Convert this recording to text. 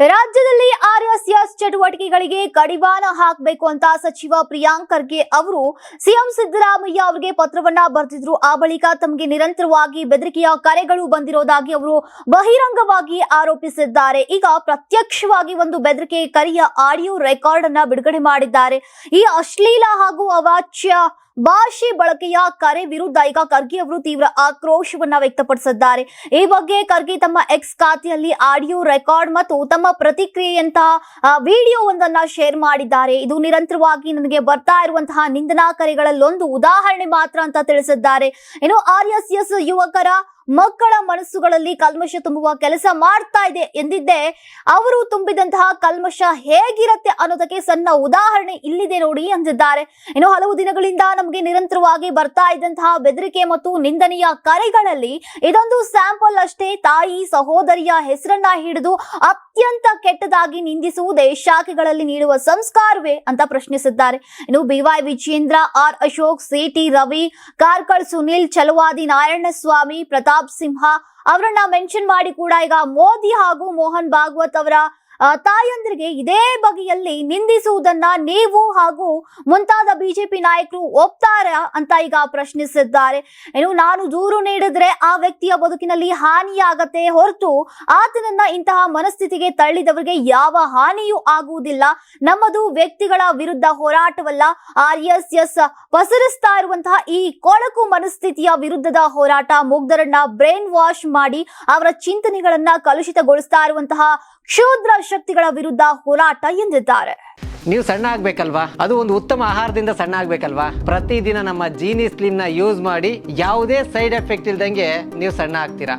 ರಾಜ್ಯದಲ್ಲಿ ಆರ್ಎಸ್ಎಸ್ ಚಟುವಟಿಕೆಗಳಿಗೆ ಕಡಿವಾಣ ಹಾಕಬೇಕು ಅಂತ ಸಚಿವ ಪ್ರಿಯಾಂಕ್ ಖರ್ಗೆ ಅವರು ಸಿಎಂ ಸಿದ್ದರಾಮಯ್ಯ ಅವರಿಗೆ ಪತ್ರವನ್ನ ಬರೆದಿದ್ರು. ಆ ಬಳಿಕ ತಮಗೆ ನಿರಂತರವಾಗಿ ಬೆದರಿಕೆಯ ಕರೆಗಳು ಬಂದಿರೋದಾಗಿ ಅವರು ಬಹಿರಂಗವಾಗಿ ಆರೋಪಿಸಿದ್ದಾರೆ. ಈಗ ಪ್ರತ್ಯಕ್ಷವಾಗಿ ಒಂದು ಬೆದರಿಕೆ, ಕರೆಯ ಆಡಿಯೋ ರೆಕಾರ್ಡ್ ಅನ್ನ ಬಿಡುಗಡೆ ಮಾಡಿದ್ದಾರೆ. ಈ ಅಶ್ಲೀಲ ಹಾಗೂ ಅವಾಚ್ಯ ಭಾಷೆ ಬಳಕೆಯ ಕರೆ ವಿರುದ್ಧ ಈಗ ಖರ್ಗೆ ಅವರು ತೀವ್ರ ಆಕ್ರೋಶವನ್ನ ವ್ಯಕ್ತಪಡಿಸಿದ್ದಾರೆ. ಈ ಬಗ್ಗೆ ಖರ್ಗೆ ತಮ್ಮ ಎಕ್ಸ್ ಖಾತೆಯಲ್ಲಿ ಆಡಿಯೋ ರೆಕಾರ್ಡ್ ಮತ್ತು ತಮ್ಮ ಪ್ರತಿಕ್ರಿಯೆಯಂತಹ ವಿಡಿಯೋ ಒಂದನ್ನ ಶೇರ್ ಮಾಡಿದ್ದಾರೆ. ಇದು ನಿರಂತರವಾಗಿ ನನಗೆ ಬರ್ತಾ ಇರುವಂತಹ ನಿಂದನಾ ಕರೆಗಳಲ್ಲೊಂದು ಉದಾಹರಣೆ ಮಾತ್ರ ಅಂತ ತಿಳಿಸಿದ್ದಾರೆ. ಇನ್ನು ಆರ್ ಎಸ್ ಯುವಕರ ಮಕ್ಕಳ ಮನಸ್ಸುಗಳಲ್ಲಿ ಕಲ್ಮಶ ತುಂಬುವ ಕೆಲಸ ಮಾಡ್ತಾ ಇದೆ ಎಂದಿದ್ದೆ. ಅವರು ತುಂಬಿದಂತಹ ಕಲ್ಮಶ ಹೇಗಿರತ್ತೆ ಅನ್ನೋದಕ್ಕೆ ಸಣ್ಣ ಉದಾಹರಣೆ ಇಲ್ಲಿದೆ ನೋಡಿ ಅಂದಿದ್ದಾರೆ. ಇನ್ನು ಹಲವು ದಿನಗಳಿಂದ ನಮಗೆ ನಿರಂತರವಾಗಿ ಬರ್ತಾ ಇದ್ದಂತಹ ಬೆದರಿಕೆ ಮತ್ತು ನಿಂದನೆಯ ಕರೆಗಳಲ್ಲಿ ಇದೊಂದು ಸ್ಯಾಂಪಲ್ ಅಷ್ಟೇ. ತಾಯಿ, ಸಹೋದರಿಯ ಹೆಸರನ್ನ ಹಿಡಿದು ಅತ್ಯಂತ ಕೆಟ್ಟದಾಗಿ ನಿಂದಿಸುವುದೇ ಶಾಖೆಗಳಲ್ಲಿ ನೀಡುವ ಸಂಸ್ಕಾರವೇ ಅಂತ ಪ್ರಶ್ನಿಸಿದ್ದಾರೆ. ಇನ್ನು BY Vijayendra R. Ashok CT Ravi, Karkal, Sunil Chalavadi Narayanaswamy, Pratap Simha ಅವರನ್ನ ಮೆನ್ಷನ್ ಮಾಡಿ ಕೂಡ ಈಗ ಮೋದಿ ಹಾಗೂ ಮೋಹನ್ ಭಾಗವತ್ ಅವರ ತಾಯಂದಿರಿಗೆ ಇದೇ ಬಗೆಯಲ್ಲಿ ನಿಂದಿಸುವುದನ್ನ ನೀವು ಹಾಗೂ ಮುಂತಾದ ಬಿಜೆಪಿ ನಾಯಕರು ಒಪ್ತಾರ ಅಂತ ಈಗ ಪ್ರಶ್ನಿಸಿದ್ದಾರೆ. ಏನು ನಾನು ದೂರು ನೀಡಿದ್ರೆ ಆ ವ್ಯಕ್ತಿಯ ಬದುಕಿನಲ್ಲಿ ಹಾನಿಯಾಗತ್ತೆ ಹೊರತು ಆತನನ್ನ ಇಂತಹ ಮನಸ್ಥಿತಿಗೆ ತಳ್ಳಿದವರಿಗೆ ಯಾವ ಹಾನಿಯೂ ಆಗುವುದಿಲ್ಲ. ನಮ್ಮದು ವ್ಯಕ್ತಿಗಳ ವಿರುದ್ಧ ಹೋರಾಟವಲ್ಲ. ಆರ್ ಎಸ್ ಎಸ್ ಪಸರಿಸ್ತಾ ಇರುವಂತಹ ಈ ಕೊಳಕು ಮನಸ್ಥಿತಿಯ ವಿರುದ್ಧದ ಹೋರಾಟ ಮುಗ್ಧರನ್ನ ಬ್ರೈನ್ ವಾಶ್ ಮಾಡಿ ಅವರ ಚಿಂತನೆಗಳನ್ನ ಕಲುಷಿತಗೊಳಿಸ್ತಾ ಇರುವಂತಹ ಕ್ಷುದ್ರ ಶಕ್ತಿಗಳ ವಿರುದ್ಧ ಹೋರಾಟ ಎಂದಿದ್ದಾರೆ. ನೀವು ಸಣ್ಣ ಆಗ್ಬೇಕಲ್ವಾ? ಅದು ಒಂದು ಉತ್ತಮ ಆಹಾರದಿಂದ ಸಣ್ಣ ಆಗ್ಬೇಕಲ್ವಾ? ಪ್ರತಿದಿನ ನಮ್ಮ ಜೀನಿ ಸ್ಲಿಮ್ನ ಯೂಸ್ ಮಾಡಿ ಯಾವುದೇ ಸೈಡ್ ಎಫೆಕ್ಟ್ ಇಲ್ದಂಗೆ ನೀವು ಸಣ್ಣ ಆಗ್ತೀರಾ?